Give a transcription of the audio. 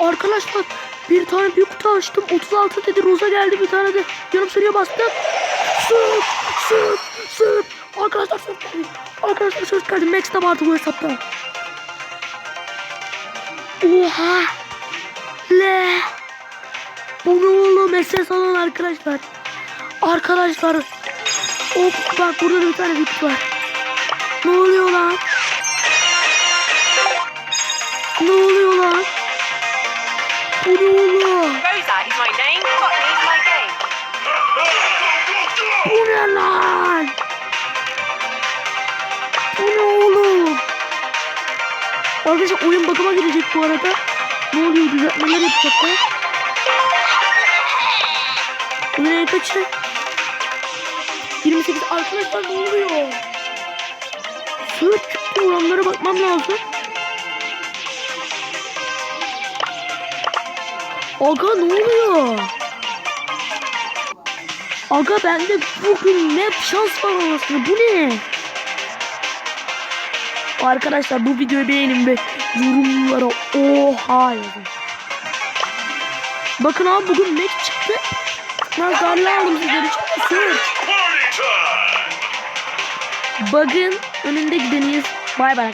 Arkadaşlar bir tane büyük kutu açtım. 36 dedi. Roza geldi bir tane de. Yarım sıraya bastım. Sırt sırt sırt. Arkadaşlar sırt geldi. Arkadaşlar sırt geldi. Max de vardı bu hesapta. Oha. Le. Bu ne oğlum? SS alın arkadaşlar. Arkadaşlar. Hop bak burada da bir tane büyük var. Ne oluyor lan? Ne oluyor Arkadaşlar oyun bakıma girecek bu arada. Ne oluyor düzeltmeler yapacaklar. Nereye kaçı? 28 arkadaşlar ne oluyor? Sırt çıktı oranlara bakmam lazım. Aga ne oluyor? Aga bende bugün ne şans var anasını bu ne? Arkadaşlar bu videoyu beğenin ve yorumlara oha yazın. Bakın abi bugün Mac çıktı. Ben garla aldım sizler için. Bug'ın önünde gideniyiz. Bay bay.